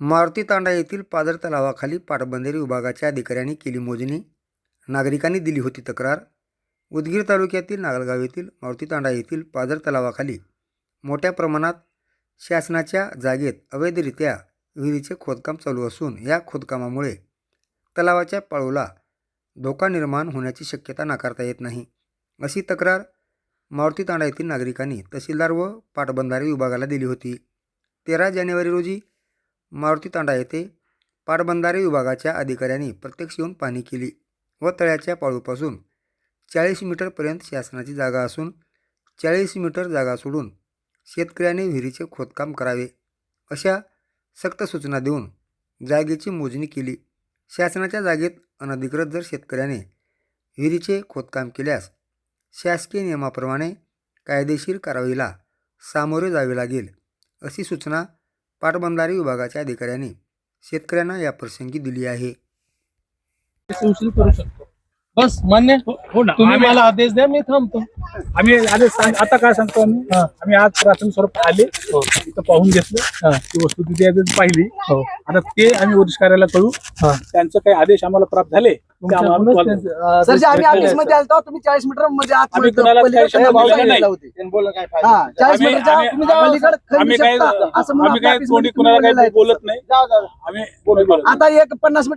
मारुती तांडा येथील पाझर तलावाखाली पाटबंधारे विभागाच्या अधिकाऱ्यांनी केली मोजणी. नागरिकांनी दिली होती तक्रार. उदगीर तालुक्यातील नागलगाव येथील मारुती तांडा येथील पाझर तलावाखाली मोठ्या प्रमाणात शासनाच्या जागेत अवैधरित्या विहिरीचे खोदकाम चालू असून या खोदकामामुळे तलावाच्या पाळूला धोका निर्माण होण्याची शक्यता नाकारता येत नाही. अशी तक्रार मारुती तांडा येथील नागरिकांनी तहसीलदार व पाटबंधारे विभागाला दिली होती. तेरा जानेवारी रोजी मारुती तांडा येथे पाटबंधारे विभागाच्या अधिकाऱ्यांनी प्रत्यक्ष येऊन पाहणी केली व तळ्याच्या पाळूपासून चाळीस मीटरपर्यंत शासनाची जागा असून चाळीस मीटर जागा सोडून शेतकऱ्याने विहिरीचे खोदकाम करावे अशा सक्त सूचना देऊन जागेची मोजणी केली. शासनाच्या जागेत अनधिकृत जर शेतकऱ्याने विहिरीचे खोदकाम केल्यास शासकीय नियमाप्रमाणे कायदेशीर कारवाईला सामोरे जावे लागेल अशी सूचना पाटबंधारे विभागाच्या अधिकाऱ्यांनी शेतकऱ्यांना याप्रसंगी दिली आहे. करू शकतो बस मान्य हो ना तुम्ही आम्ही मला आदेश द्या मी थांबतो आम्ही आधी सांग आता काय सांगतो आम्ही हा. आम्ही आज प्राथमिक स्वरूप आले हो. इथं पाहून घेतलं हा. ती वस्तू तिथे आहे ती पाहिली हो. आता ते आम्ही वरिष्ठ कार्याला कळू हा. त्यांचं काही आदेश आम्हाला प्राप्त झाले ते आम्हाला तुमच्याकडूनच कळवा. त्यांचं आदेश सर जे आम्ही भेटले ऑफिसमध्ये आलतो तुम्ही चाळीस मीटर म्हणजे आत आम्ही मध्ये कुणाला पलीकडे काही शब्द खंड बोलले बाजूला नाही. होती. हा चाळीस आम्ही- मीटरच्या आम्ही- तुम्ही आम्ही- पलीकडे खंड आम्ही काही शकता असं म्हणून आम्ही आपल्या काही ऑफिसमध्ये कोणी तुम्ही कुणाला बोललेलं काही आहे. बोलत नाही आम्ही बोलत आता एक पन्नास मीटर